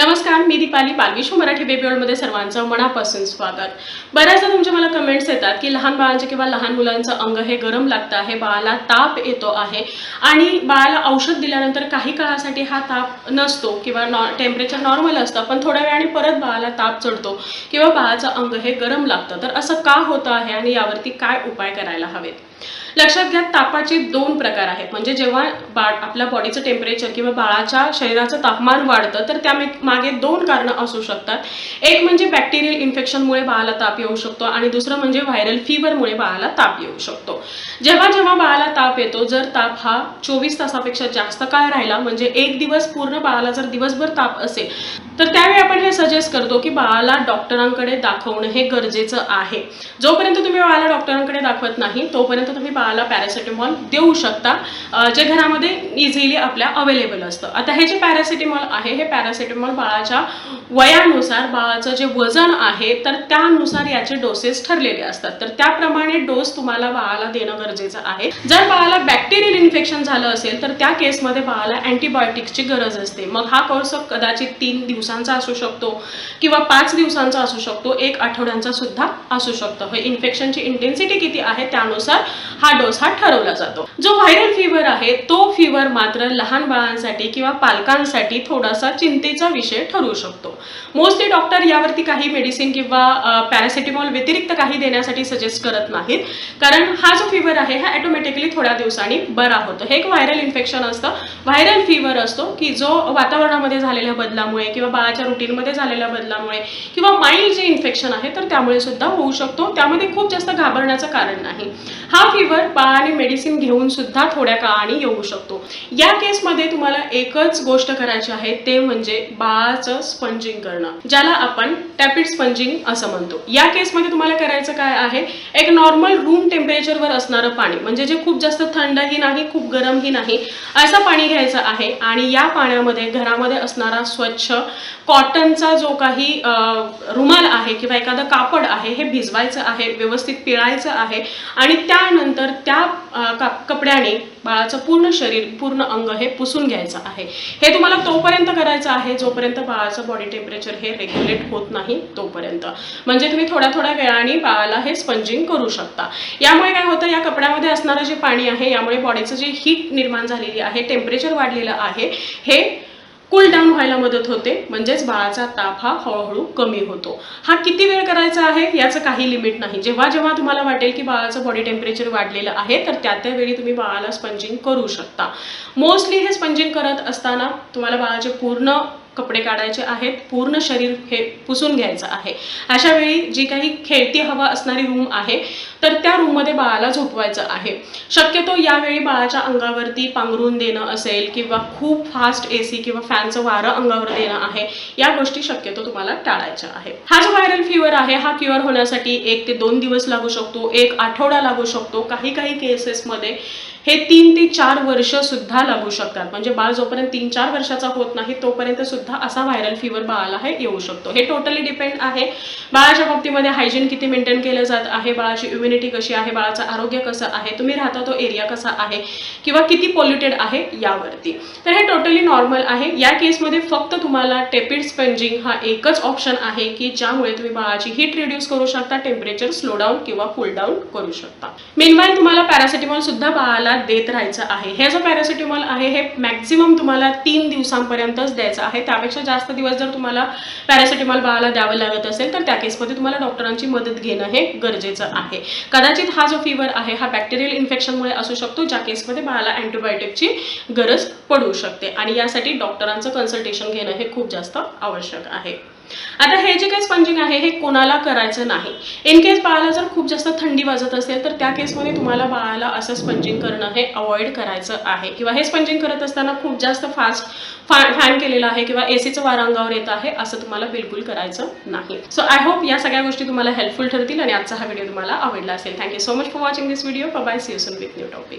नमस्कार मी दीपाली बालविश्व मराठी बेबी वर्ल्डमध्ये सर्वांचं मनापासून स्वागत. बऱ्याचदा तुमच्या मला कमेंट्स येतात की लहान बाळांचे किंवा लहान मुलांचं अंग हे गरम लागतं आहे बाळाला ताप येतो आहे आणि बाळाला औषध दिल्यानंतर काही काळासाठी हा ताप नसतो किंवा नॉ टेम्परेचर नॉर्मल असतं पण थोड्या वेळाने परत बाळाला ताप चढतो किंवा बाळाचं अंग हे गरम लागतं. तर असं का होतं आहे आणि यावरती काय उपाय करायला हवेत? लक्षात घ्या तापाचे दोन प्रकार आहेत. म्हणजे जेव्हा बाळ आपल्या बॉडीचं टेम्परेचर किंवा बाळाच्या शरीराचं तापमान वाढतं तर त्या मागे दोन कारणं असू शकतात. एक म्हणजे बॅक्टेरियल इन्फेक्शनमुळे बाळाला ताप येऊ शकतो आणि दुसरं म्हणजे व्हायरल फीवरमुळे बाळाला ताप येऊ शकतो. जेव्हा जेव्हा बाळाला ताप येतो जर ताप हा चोवीस तासापेक्षा जास्त काळ राहिला म्हणजे एक दिवस पूर्ण बाळाला जर दिवसभर ताप असेल तर त्यावेळी आपण हे सजेस्ट करतो की बाळाला डॉक्टरांकडे दाखवणं हे गरजेचं आहे. जोपर्यंत तुम्ही बाळाला डॉक्टरांकडे दाखवत नाही तोपर्यंत तुम्ही बाळाला पॅरासिटेमॉल देऊ शकता जे घरामध्ये इझिली आपल्या अवेलेबल असतं. आता हे जे पॅरासिटेमॉल आहे हे पॅरासिटेमॉल बाळाच्या वयानुसार बाळाचं जे वजन आहे तर त्यानुसार याचे डोसेस ठरलेले असतात. तर त्याप्रमाणे डोस तुम्हाला बाळाला देणं गरजेचं आहे. जर बाळाला बॅक्टेरियल इन्फेक्शन झालं असेल तर त्या केसमध्ये बाळाला अँटीबायोटिक्सची गरज असते. मग हा कोर्स कदाचित तीन दिवसांचा असू शकतो किंवा पाच दिवसांचा असू शकतो एक आठवड्यांचा सुद्धा असू शकतो. हे इन्फेक्शनची इंटेन्सिटी किती आहे त्यानुसार हा डोस हा ठरवला जातो. जो व्हायरल फीवर आहे तो फीवर मात्र लहान बाळांसाठी किंवा पालकांसाठी थोडासा चिंतेचा विषय ठरू शकतो. मोस्टली डॉक्टर यावरती काही मेडिसिन किंवा पॅरासिटेमॉल व्यतिरिक्त काही देण्यासाठी सजेस्ट करत नाहीत. कारण हा जो फीवर आहे हा ऑटोमॅटिकली थोड्या दिवसांनी बरा होतो. हे एक व्हायरल इन्फेक्शन असतं. व्हायरल फीवर असतो की जो वातावरणामध्ये झालेल्या बदलामुळे किंवा बाळाच्या रुटीनमध्ये झालेल्या बदलामुळे किंवा माइल्ड जे इन्फेक्शन आहे तर त्यामुळे सुद्धा होऊ शकतो. त्यामध्ये खूप जास्त घाबरण्याचं कारण नाही. हा फीवर बाळाने मेडिसिन घेऊन सुद्धा थोड्या काळाने येऊ शकतो. या केसमध्ये तुम्हाला एकच गोष्ट करायची आहे ते म्हणजे बाळाचं स्पंजिंग करणं ज्याला आपण टॅपिड स्पंजिंग असं म्हणतो. या केसमध्ये तुम्हाला करायचं काय आहे एक नॉर्मल रूम टेम्परेचरवर असणारं पाणी म्हणजे जे खूप जास्त थंडही नाही खूप गरमही नाही असं पाणी घ्यायचं आहे आणि या पाण्यामध्ये घरामध्ये असणारा स्वच्छ कॉटनचा जो काही रुमाल आहे किंवा एखादं कापड आहे हे भिजवायचं आहे व्यवस्थित पिळायचं आहे आणि त्यानंतर तर त्या कपड्याने बाळाचं पूर्ण शरीर पूर्ण अंग हे पुसून घ्यायचं आहे. हे तुम्हाला तोपर्यंत करायचं आहे जोपर्यंत बाळाचं बॉडी टेम्परेचर हे रेग्युलेट होत नाही तोपर्यंत. म्हणजे तुम्ही थोड्या थोड्या वेळाने बाळाला हे स्पंजिंग करू शकता. यामुळे काय होतं या कपड्यामध्ये असणारं जे पाणी आहे यामुळे बॉडीचं जे हीट निर्माण झालेली आहे टेम्परेचर वाढलेलं आहे हे कूल डाऊन व्हायला मदत होते. म्हणजेच बाळाचा ताप हा हळूहळू कमी होतो. हा किती वेळ करायचा आहे? याचं काही लिमिट नाही. जेव्हा जेव्हा तुम्हाला वाटेल की बाळाचं बॉडी टेम्परेचर वाढलेलं आहे तर त्या त्यावेळी तुम्ही बाळाला स्पंजिंग करू शकता. मोस्टली हे स्पंजिंग करत असताना तुम्हाला बाळाचे पूर्ण कपडे काढायचे आहेत. पूर्ण शरीर हे पुसून घ्यायचं आहे. अशा वेळी जी काही खेळती हवा असणारी रूम आहे तर त्या रूममध्ये बाळाला झोपवायचं आहे. शक्यतो यावेळी बाळाच्या अंगावरती पांघरून देणं असेल किंवा खूप फास्ट ए सी किंवा फॅनचं वारं अंगावर देणं आहे या गोष्टी शक्यतो तुम्हाला टाळायच्या आहे हा जो व्हायरल फीवर आहे हा क्युअर होण्यासाठी एक ते दोन दिवस लागू शकतो एक आठवडा लागू शकतो. काही काही केसेसमध्ये हे तीन ते चार वर्ष सुद्धा लागू शकतात. म्हणजे बाळ जोपर्यंत तीन चार वर्षाचा होत नाही तोपर्यंत सुद्धा असा व्हायरल फीवर बाळाला हे येऊ शकतो. हे टोटली डिपेंड आहे. बाळाच्या बाबतीमध्ये हायजीन किती मेंटेन केलं जात आहे बाळाची इम्युनिटी कशी आहे बाळाचं आरोग्य कसं आहे तुम्ही राहता तो एरिया कसा आहे किंवा किती पॉल्युटेड आहे यावरती. तर हे टोटली नॉर्मल आहे. या केसमध्ये फक्त तुम्हाला टेपिड स्पंजिंग हा एकच ऑप्शन आहे की ज्यामुळे तुम्ही बाळाची हीट रिड्यूस करू शकता टेम्परेचर स्लो डाऊन किंवा कूल डाऊन करू शकता. मेनवाईल तुम्हाला पॅरासिटेमॉल सुद्धा बाळाला देत राहायचं आहे. हे जो पॅरासिटेमॉल आहे हे मॅक्झिमम तुम्हाला तीन दिवसांपर्यंतच द्यायचं आहे. त्यापेक्षा जास्त दिवस जर तुम्हाला पॅरासिटेमॉल बाळाला द्यावं लागत असेल तर त्या केसमध्ये तुम्हाला डॉक्टरांची मदत घेणं हे गरजेचं आहे. कदाचित हा जो फीवर आहे हा बॅक्टेरियल इन्फेक्शनमुळे असू शकतो ज्या केसमध्ये बाळाला अँटीबायोटिकची गरज पडू शकते. आणि यासाठी डॉक्टरांचं कन्सल्टेशन घेणं हे खूप जास्त आवश्यक आहे. आता हे जे काही स्पंजिंग आहे हे कोणाला करायचं नाही. इन केस बाळाला जर खूप जास्त थंडी वाजत असेल तर त्या केसमध्ये तुम्हाला बाळाला असं स्पंजिंग करणं हे अवॉइड करायचं आहे. किंवा हे स्पंजिंग करत असताना खूप जास्त फास्ट फॅन केलेला आहे किंवा एसीचं वारा अंगावर येत आहे असं तुम्हाला बिलकुल करायचं नाही. सो आय होप या सगळ्या गोष्टी तुम्हाला हेल्पफुल ठरतील आणि आजचा हा व्हिडिओ तुम्हाला आवडला असेल. Thank you so much for watching this video bye see you soon with new topic